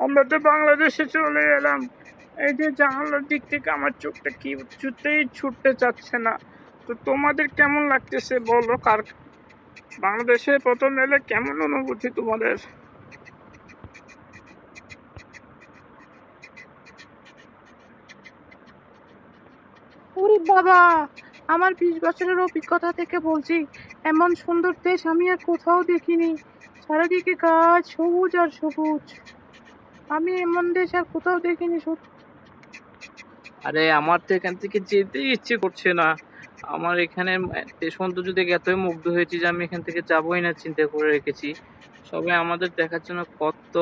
আমরা তো বাংলাদেশে চলে এলাম। এই যে জানালার দিক থেকে আমার চোখটা কি কিছুতেই ছুটতে চাচ্ছে না। তো তোমাদের কেমন লাগতেছে বলো? কার বাংলাদেশে প্রথম এলে কেমন অনুভূতি তোমাদের? ওরে বাবা, আমার বিশ বছরের অভিজ্ঞতা থেকে বলছি, এমন সুন্দর দেশ আমি আর কোথাও দেখিনি। চারিদিকে গাছ, সবুজ আর সবুজ। আমি এমন দেশ আর কোথাও দেখিনি সত্যি। আরে, আমার তো এখান থেকে যেতেই ইচ্ছে করছে না। আমার এখানে সৌন্দর্য দেখে এতই মুগ্ধ হয়েছি যে আমি এখান থেকে যাবোই না, চিন্তা করে রেখেছি। সবাই আমাদের দেখার জন্য কত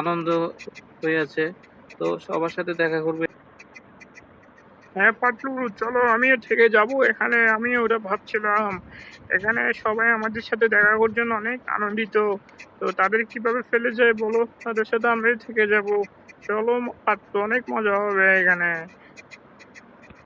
আনন্দ হয়ে আছে। তো সবার সাথে দেখা করবে। হ্যাঁ পাটলু চলো আমিও থেকে যাব। এখানে আমি ওটা ভাবছিলাম। এখানে সবাই আমাদের সাথে দেখা করার জন্য অনেক আনন্দিত। তো তাদের কীভাবে ফেলে যায় বলো? তাদের সাথে আমরাই থেকে যাব। চলো, পাতলু, অনেক মজা হবে এখানে।